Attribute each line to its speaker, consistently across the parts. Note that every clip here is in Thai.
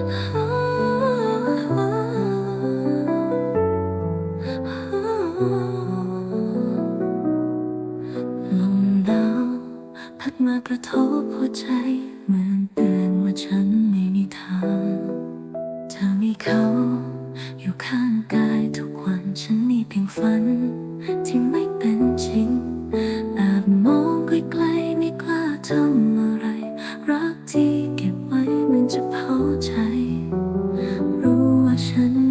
Speaker 1: ลมหนาวพัดมากระทบหัวใจเหมือน 陌生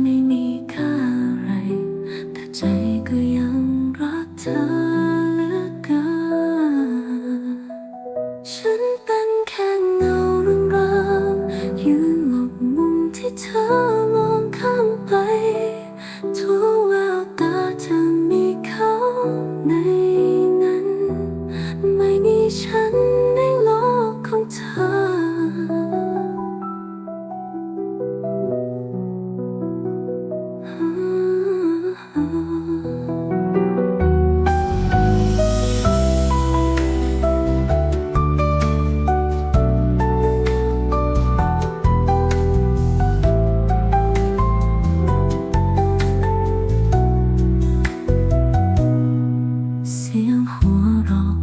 Speaker 1: สียงหัวเราะ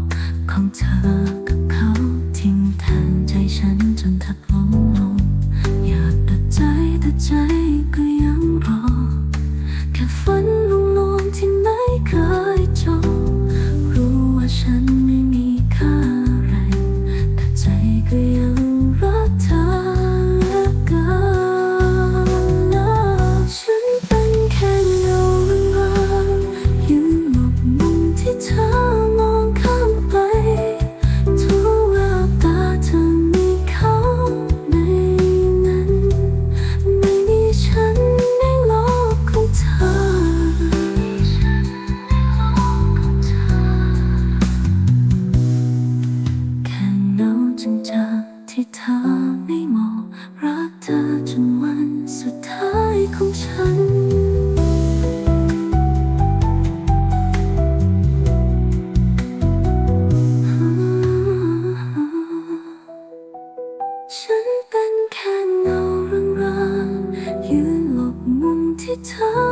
Speaker 1: ของเธอกับเขาทิ้งแทนใจฉันจนแทบล้มลงอยากตัใจแต่ใจก็ยังรอ แค่ฝนลงลงที่ไม่เคยจบรู้ว่าฉันไม่มีค่าไรแต่ใจก็ยังางให้มอรักเธอจนวันสุดท้ายของฉัน ฉันเป็นแค่เงาเรื่องยืนหลบมุมที่เธอ